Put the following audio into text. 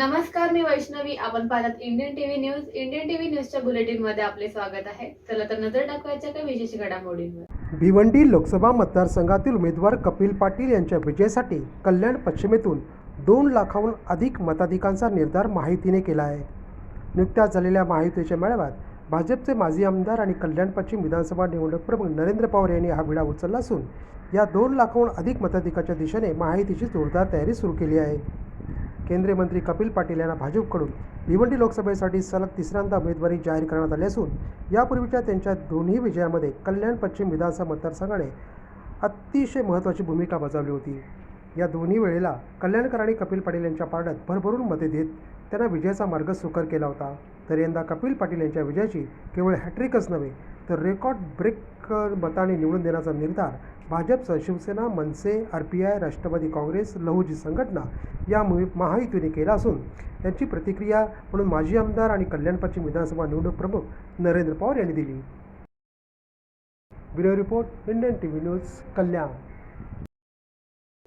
नमस्कार मी वैष्णवी. आपण पाहतात Indian TV news Indian TV न्यूजच्या बुलेटिनमध्ये आपले स्वागत आहे. चला तर नजर टाकवायच्या काही विशेष घडामोडींवर. भिवंडी लोकसभा मतदारसंघातील उमेदवार कपिल पाटील यांच्या विजयासाठी कल्याण पश्चिमेतून दोन लाखाहून अधिक मताधिकांचा निर्धार माहितीने केला आहे. नुकत्याच झालेल्या माहितीच्या मेळाव्यात भाजपचे माजी आमदार आणि कल्याण पश्चिम विधानसभा निवडणूक प्रमुख नरेंद्र पवार यांनी हा विडा उचलला असून या दोन लाखाहून अधिक मताधिकाच्या दिशेने माहितीची जोरदार तयारी सुरू केली आहे. केंद्रीय मंत्री कपिल पाटील यांना भाजपकडून भिवंडी लोकसभेसाठी सलग तिसऱ्यांदा उमेदवारी जाहीर करण्यात आली असून यापूर्वीच्या त्यांच्या दोन्ही विजयामध्ये कल्याण पश्चिम विधानसभा मतदारसंघाने अतिशय महत्त्वाची भूमिका बजावली होती. या दोन्ही वेळेला कल्याणकर आणि कपिल पाटील यांच्या पारड्यात भरभरून मते देत त्यांना विजयाचा मार्ग सुकर केला होता. तर यंदा कपिल पाटील यांच्या विजयाची केवळ हॅट्रिकच नव्हे तर रेकॉर्ड ब्रेक मताने निवडून देण्याचा निर्धार भाजपचं Shivsena Manase R P I Rashtravadi Congress Lahuji संघटना या मोहि- महायुतीने केला असून यांची प्रतिक्रिया म्हणून माजी आमदार आणि कल्याण पश्चिम विधानसभा निवडणूक प्रमुख नरेंद्र पवार यांनी दिली. Bureau report Indian T V news Kalyan.